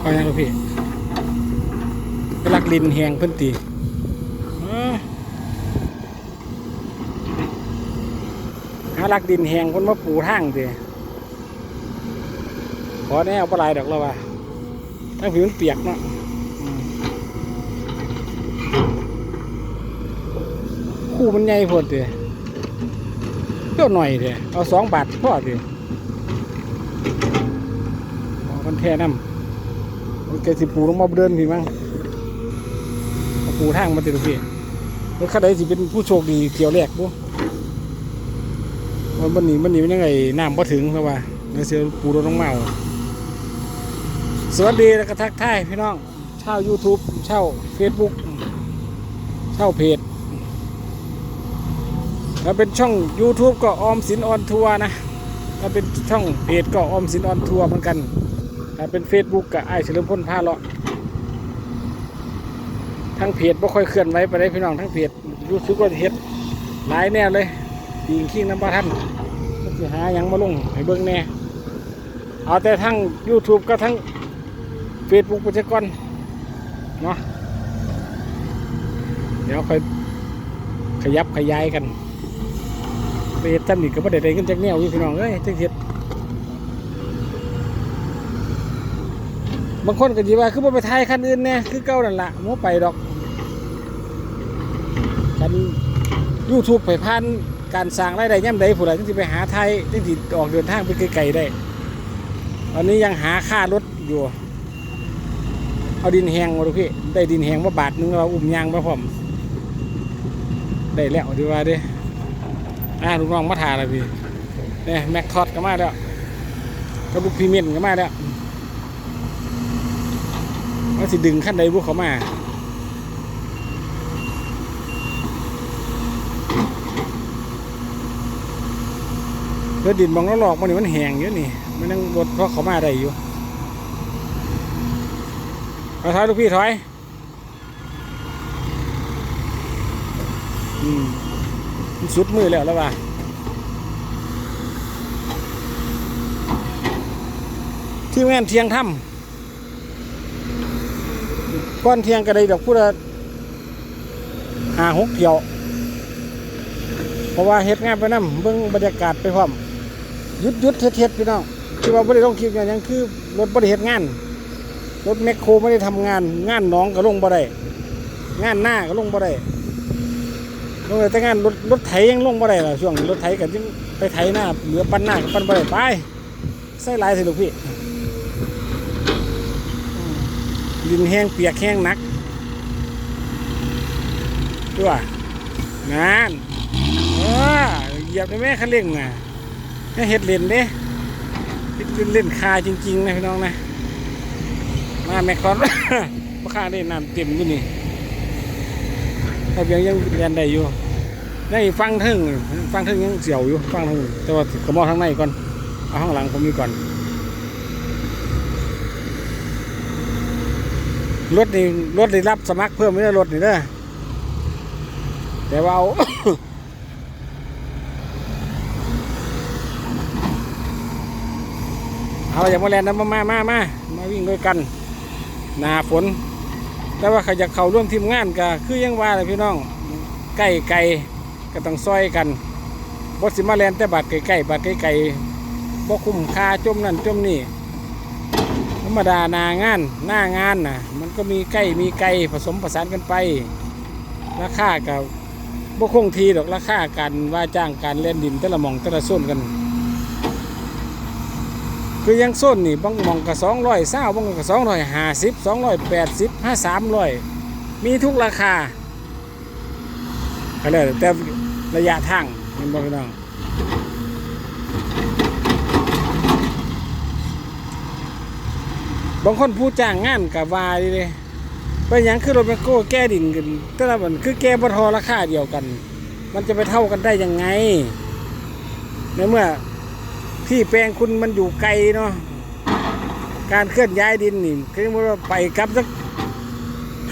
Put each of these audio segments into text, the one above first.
เอาอย่างลูกพี่ไปลักลินแหงเพิ่นตีหาลักดินแหงเพิ่นมาปูทางตีขอแน่เอาปลาไหลายดอกแล้วว่ะทั้งผิวมันเปียกเนาะคู่มันใหญ่โพดตีเพื่อหน่อยเดียเอาสองบาทพ่อตีเอาคนแท่น้ำ แกสิปูลงมาเดินพี่มั้งปูทางมาติดพี่แล้วข้าใดสิเป็นผู้โชคดีเที่ยวแรกบุมันมันหนีมันหนีมันยังไงน้ำพอถึงเพราะว่าเนื้อเสือปูรถน้องเมาสวัสดีแล้วก็ทักทายพี่น้องเช่า YouTube เช่า Facebook เช่าเพจถ้าเป็นช่อง YouTube ก็ออมสินออนทัวร์นะ ถ้าเป็นช่องเพจก็ออมสินออนทัวร์เหมือนกัน เป็น Facebook กับไอ้เฉลิมพลพาเลาะทั้งเพจบ่ค่อยเคลื่อนไหวไปได้พี่น้องทั้งเพจรู้สึกว่าเฮ็ดหลายแนวเลยปีงขิงน้ำปลาท่านก็จะหายังมาลงให้เบิ่งแน่เอาแต่ทั้ง YouTube ก็ทั้ง Facebook ไปเช็ก่อนเนาะเดี๋ยวค่อยขยับขยายกันไปเฮ็ดทำนี่ก็บ่ได้ได้เงินจากแนวอยู่พี่น้องเอ้ยจังเฮ็ด บางคนก็จีว่าคือบ่ไปถ่ายคันอื่นแน่คือเก่านั่นละมัไปดอกกันยูทูบไปพันการสร้างรายได้ย่ำใดผู้ใดจึงสิไปหาไทยจึงสิออกเดินทางไปไกลๆได้ ตอนนี้ยังหาค่ารถอยู่ เอาดินแหงมาดูพี่ได้ดินแหงมาบาทหนึงเราอุ้มยางมาพร้อมได้แล้วดีว่าด้อ่าลูกน้องมาถ่ายแล้วพี่เนี่ยแม็กทอดก็มาแล้วกับลูกพีเมนก็มาแล้ว ว่าสิดึงขั้นใดบุกเขามาแล้วดินบางแล้วหลอกมันนี่มันแห้งอยู่นี่ มันยังบดเพราะเขามาได้อยู่เอาถอยลูกพี่ถอยอืมสุดมือแล้วแล้วว่ะที่แม่นเทียงถ้ำ ก้อนเทียงกระไดดอกพุทธหาหกเที่ยว เพราะว่าเฮ็ดงานไปนํเบิ่งบรรยากาศไปพร้อมยุดยุดเฮ็ดเฮ็ดพี่น้องที่ว่าบ่ได้ลงคลิปอย่างยังคือรถบ่ได้เฮ็ดงาน รถแมคโครไม่ได้ทำงาน งานน้องก็ลงบ่ได้งานหน้าก็ลงบ่ได้ลงได้แต่งานรถรถไถยังลงบ่ได้ล่ะช่วงรถไถก็จึงไปไถหน้าเหลือปั้นหน้าก็ปั้นบ่ได้ไปใส่ลายสิลูกพี่ ดินแห้งเปียกแห้งนักตัวงานเออเหยียบได้ไหมคันเร่งนะให้เห็ดเล่นเด้เฮ็ดเล่นคาจริง ๆ นะพี่น้องนะมาแม่คอนมาข้าได้น้ำเต็มอยู่นี่ถ้าเพียงยังเรียนได้อยู่ได้ฟังทึ่งฟังทึ่งยังเสียวอยู่ฟังทึ่งแต่ว่าขมอทางในก่อนเอาข้างหลังผมมีก่อน รถนี่รถนี่รับสมัครเพิ่มไม่ได้รถนี่เด้อแต่ว่าเอาเอาอย่ามาแลนนะมามามามามาวิ่งด้วยกันหนาฝน แต่ว่าใครจะเข้าร่วมทีมงานก็คือยังว่าเลยพี่น้องใกล้ไกลก็ต้องซอยกันบสิมาแลนแต่บาดไกลๆบาดไกลๆบ่คุ้มค่าจมนั่นจมนี่ ธรรมดานางานหน้างานนะมันก็มีใกล้มีไกลผสมผสานกันไป ราคากับบ่คงทีดอกราคาการว่าจ้างการเล่นดินแต่ละมองแต่ละโซนกัน คือยังโซนนี่บางมองกับสองร้อยเศร้าบางหม้องกับสองร้อยห้าสิบสองร้อยแปดสิบห้าสามร้อยมีทุกราคาก็เลยแต่ระยะทางเห็นบ่พี่น้องางคนผู้จ้างงานกับวาดีเลยไปยังคือรถแมคโครแก้ดินกันแต่ละมันคือแก้บทอราคาเดียวกัน มันจะไปเท่ากันได้ยังไงในเมื่อที่แปลงคุณมันอยู่ไกลเนาะการเคลื่อนย้ายดินนี่คือว่าไปกลับสัก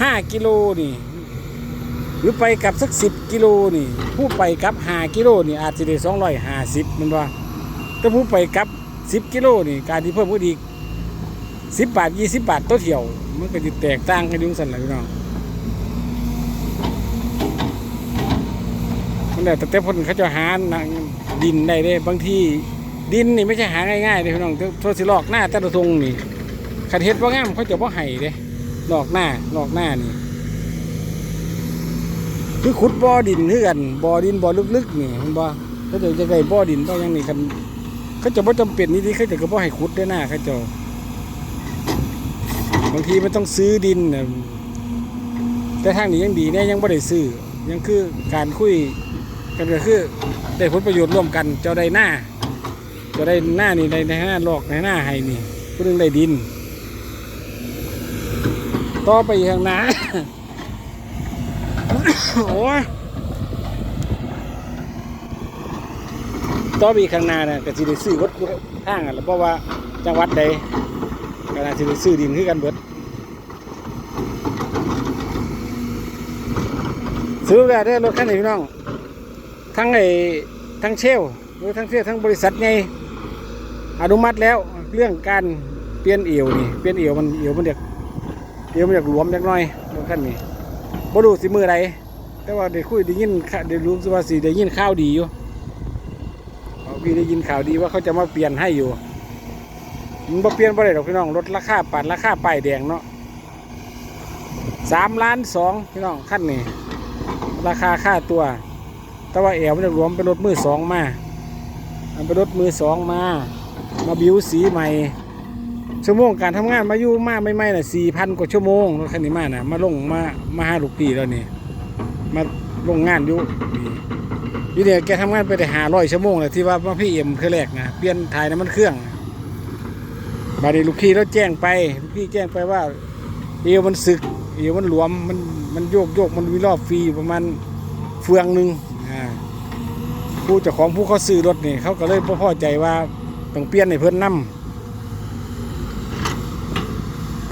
ห้ากิโลนี่ หรือไปกลับสักสิบกิโลนี่ ผู้ไปกลับห้ากิโลนี่อาจจะได้สองร้อยห้าสิบมันว่าแต่ผู้ไปกลับสิบกิโลนี่การที่เพิ่มก็ดี สิบบาทยี่สิบบาทตัวเที่ยว มันก็จะแตกต่างกันอยุ่งสันแหละพี่น้องมันแต่แต่คนเขาจะหานดินได้เด้บางทีดินนี่ไม่ใช่หาง่ายๆเลยพี่น้องโทษสิลอกหน้าแต่ละทงนี่ขันเฮ็ดว่างามเขาจะว่าไห้เด้ลอกหน้าลอกหน้านี่คือขุดบ่อดินคือกันบ่อดินบ่อลึกๆนี่มันบ่เขาจะจะได้บ่อดินบ่อยังนี่กันเขาจะบ่จำเป็นนี่ที่เขาจะก็บ่ให้ขุดได้หน้าเขาเจ้าบางทีมันต้องซื้อดินนะแต่ทางนี้ยังดีเนี่ยยังบ่ได้ซื้อ ยังคือการคุยกันก็คือได้ผลประโยชน์ร่วมกัน เจ้าได้หน้าเจ้าได้หน้านี่ได้ในหน้าลอกในหน้าให้นี่ผู้นึงได้ดิน ต่อไปอีกข้างหน้าโอ้ยต่อไปอีกข้างหน้าน่ะก็สิได้ซื้อวัดทางอะแล้วเพราะว่าจังหวัดใด ก็น่าสิได้ซื้อดินคือกันเบิดซื้อแล้วได้รถคันนี้พี่น้อง ทั้งไอ้ทั้งเชลหรือทั้งเชลทั้งบริษัทไงอนุมัติแล้วเรื่องการเปลี่ยนเอียวนี่เปลี่ยนเอียวมันเอียวมันเด็กเอียวมันเด็กหลวมจักน่อยรถคันนี้บ่รู้สิมือใดแต่ว่าได้คุยได้ยินข่าวได้รู้สึกว่าสิได้ยินข่าวดีอยู่เขาพี่ได้ยินข่าวดีว่าเขาจะมาเปลี่ยนให้อยู่ มันบ่เปลี่ยนบ่ได้ดอกพี่น้องลดราคาปันราคาป้ายแดงเนาะสามล้านสองพี่น้องขั้นนี้ราคาค่าตัว แต่ว่าแอวมันจะรวมเป็นรถมือสองมาเป็นรถมือสองมา มาบิวสีใหม่ ชั่วโมงการทำงานมาอยู่มาไม่ไม่น่ะสี่พันกว่าชั่วโมงรถคันนี้มาน่ะ มาลงมามาหาลูกพี่แล้วนี่มาลงงานอยู่นี่ยู่เดี๋ยวแกทำงานไปได้หาร้อยชั่วโมงเลยที่ว่ามาพี่เอ็มเคือแรกนะเปลี่ยนถ่ายน้ำมันเครื่อง บาดนีลูกพี่เราแจ้งไปลูกพี่แจ้งไปว่า เอวมันสึก เอวมันหลวมมันมันโยกโยกมันมีรอบฟรีประมาณเฟืองหนึ่งอ่าผู้เจ้าของผู้เขาซื้อรถนี่เขาก็เลยบ่พอใจว่าต้องเปลี่ยนให้เพิ่นนํ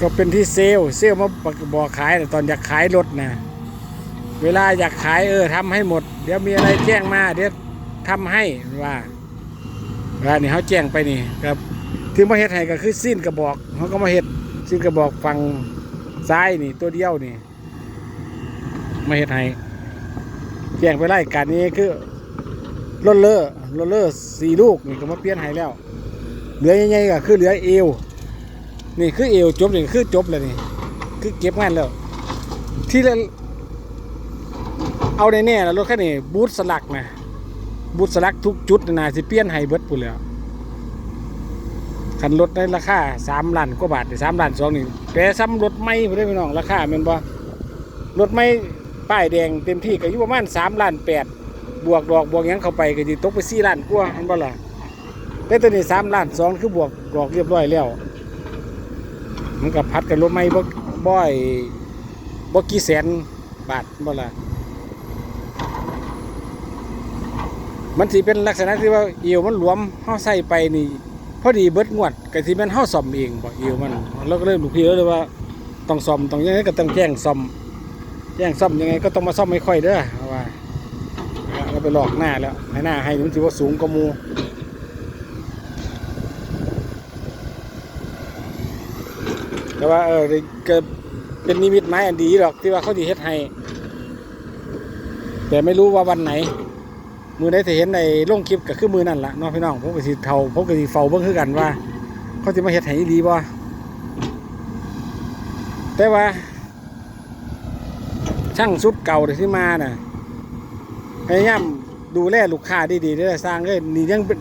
ก็เป็นที่เซลเซลมาบอกขายแต่ตอนอยากขายรถนะเวลาอยากขายเออทำให้หมด เดี๋ยวมีอะไรแจ้งมาเดี๋ยวทำให้ว่าวลานี่เขาแจ้งไปนี่ครับ ที่มาเฮ็ดให้ก็คือสิ้นกระบอกเขาก็มาเฮ็ดสิ้นกระบอกฝั่งซ้ายนี่ ตัวเดียวนี่มาเฮ็ดให้แจ้งไปไล่การนี้คือรถเลอร์รถเลอร์สี่ลูกนี่ก็มาเปลี่ยนให้แล้ว เหลือใหญ่ๆก็คือเหลือเอวนี่คือเอวจบนี่คือจบเลยนี่คือเก็บงานแล้ว ที่ละเอาในแน่แล้วรถคันนี้บูทสลักนะบูทสลักทุกจุดนะสิเปลี่ยนให้เบิดปุ่นแล้ว คันรถในราคาสามล้านกว่าบาทสามล้านสองหนี่งแต่ซ้ำรถไม่พอได้พี่น้องราคาแมันบ่รถไม่ป้ายแดงเต็มที่ก็อยู่ประมาณสามล้านแปดบวกดอกบวกยังเข้าไปก็จะตกไปสี่ล้านกว่าอันบ่ล่ะแต่ตัวนี้สามล้านสองคือบวกดอกเรียบร้อยแล้วมันกับพัดกับรถไม่บ่บ่อยบ่กี่แสนบาทบ่ล่ะมันสิเป็นลักษณะที่ว่าเอวมันหลวมเฮาใส่ไปนี่ อดีเบิดงวดก็สิแม่นเฮาซ่อมเองบ่เอีวมันแล้วก็เลยลูกพี่เลยว่าต้องซ่อมต้องยังไงก็ต้องแจ้งซ่อมแจ้งซ่อมยังไงก็ต้องมาซ่อมไม่ค่อยเด้อเพราะว่าเราไปหลอกหน้าแล้วให้หน้าให้มันสิว่าสูงกว่ามูแต่ว่าเออก็เป็นนิมิตหมายอันดีหรอกที่ว่าเขาสิเฮ็ดให้แต่ไม่รู้ว่าวันไหน มือได้จะเห็นในลงคลิปก็คือมือนั่นละน้องพี่น้องผมก็สิเท่าผมก็สิเฝ้าเบิ่งคือกันว่า เขาจะมาเฮ็ดให้ดีบ่แต่ว่า ช่างสุดเก่าที่มาน่ะพยายามดูแลลูกค้าดีๆเด้สร้างเลยนี่ยังเป็น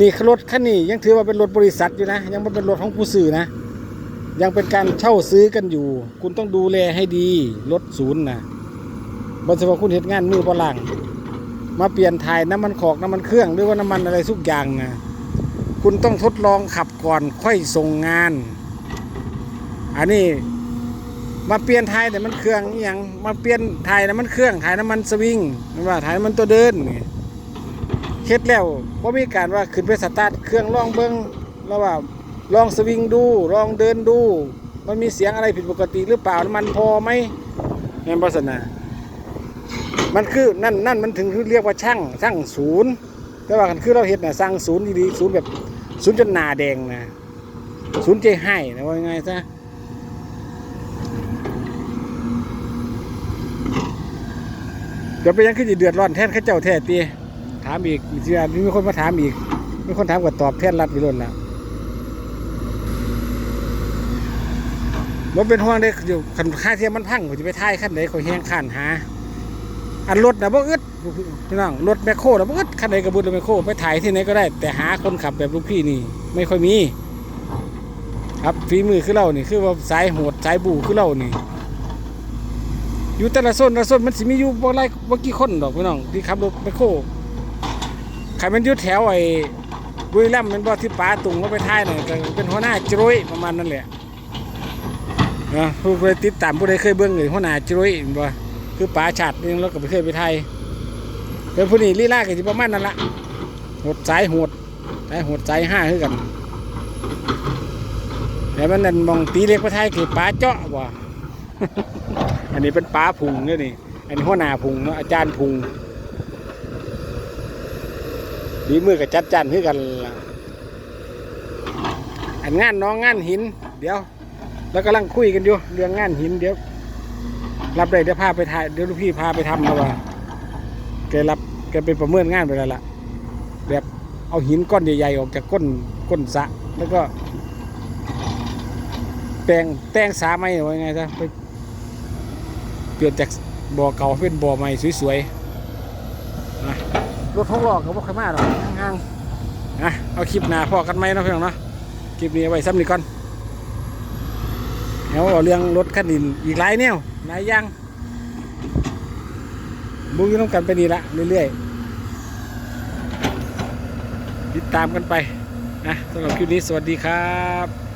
นี่รถคันนี้ยังถือว่าเป็นรถบริษัทอยู่นะ ยังไม่เป็นรถของผู้ซื้อนะ ยังเป็นการเช่าซื้อกันอยู่ คุณต้องดูแลให้ดีรถศูนย์นะบนสมว่าคุณเห็นงานมือบ่ล่าง มาเปลี่ยนถ่ายน้ำมันขอกน้ำมันเครื่องหรือว่าน้ำมันอะไรทุกอย่างนะคุณต้องทดลองขับก่อนค่อยส่งงาน อันนี้มาเปลี่ยนถ่ายแต่มันเครื่องอย่างมาเปลี่ยนถ่ายน้ำมันเครื่องถ่ายน้ำมันสวิงไม่ว่าถ่ายน้ำมันตัวเดินนี่เฮ็ดแล้วว่ามีการว่าขึ้นไปสตาร์ทเครื่องลองเบิ้งแล้วว่าลองสวิงดูลองเดินดู มันมีเสียงอะไรผิดปกติหรือเปล่าน้ำมันพอไหมนี่นบสนา มันคือนั่นนั่นมันถึงเรียกว่าช่างช่างศูนย์แต่ว่าคันคือเราเห็ดน่ะสร้างศูนย์ดีๆศูนย์แบบศูนย์จนหนาแดงนะศูนย์ใจให้นะว่าไงซะเดี๋ยวไปยังขึ้นจะเดือดร้อนแทนข้าเจ้าแท้ตีถามอีกมีเชื่อมีคนมาถามอีกมีคนถามก็ตอบแทนรัดไปล้นละมันเป็นห่วงได้อยู่คันค่าเทียมมันพังผมจะไปท่ายขั้นไหนเขาแห้งขันหา อันรถนะบ่อึดพี่น้องรถแมคโครนะบ่อึดคันไหนกระบุดรถแมคโครไปถ่ายที่ไหนก็ได้ แต่หาคนขับแบบลูกพี่นี่ไม่ค่อยมี ครับฝีมือคือเรานี่คือว่าสายโหดสายบูคือเรานี่ อยู่แต่ละโซนละโซนมันสิมีอยู่บ่ไรบ่กี่คนดอกพี่น้องที่ขับรถแมคโครใครมันอยู่แถวไอ้บุรีรัมย์มันบ่ที่ป้าตุงเขาไปถ่ายหน่ะก็เป็นหัวหน้าจรุยประมาณนั้นแหละนะผู้ใดติดตามผู้ใดเคยเบิ่งเลยหัวหน้าจรุยแม่นบ่ คือป่าฉัดนี่เราก็ไปเคยไปไทยเป็นผู้นี้ลีลากันที่ประมาณนั้นละหดสายหดสายหดสายห้าคือกันแต่มันนั่นมองตีเล็กไปไทยคือป่าเจาะว่ะอันนี้เป็นป่าพุงเนี่ยนี่ อันนี้หัวหน้าพุงเนาะอาจารย์พุงดีมือกับจัดจันคือกันละอันงานน้องงานหิน เดี๋ยว แล้วกำลังคุยกันอยู่เรื่องงานหินเดี๋ยว รับได้เดี๋ยวพาไปถ่ายเดี๋ยวลูกพี่พาไปทำแล้วว่าแกรับแกไปประเมินงานไปแล้วล่ะ แบบเอาหินก้อนใหญ่ๆออกจากก้นก้นสระแล้วก็แปลงแต่งสาใหม่หรือว่าไงซะไปเปลี่ยนจากบ่อเก่าเป็นบ่อใหม่สวยๆนะรถท้องล้อกับพวกขม่าหรอกห่างๆนะเอาคลิปหน้าพอกันไหมเนาะเพื่อนเนาะคลิปนี้เอาไว้ซ้ำนี่ก่อน แล้วเราเรื่องรถขันดินอีกหลายแนวหลายอย่างบุกอยุ่ต้องกันไปดีละเรื่อยๆติดตามกันไปนะสำหรับคลิปนี้สวัสดีครับ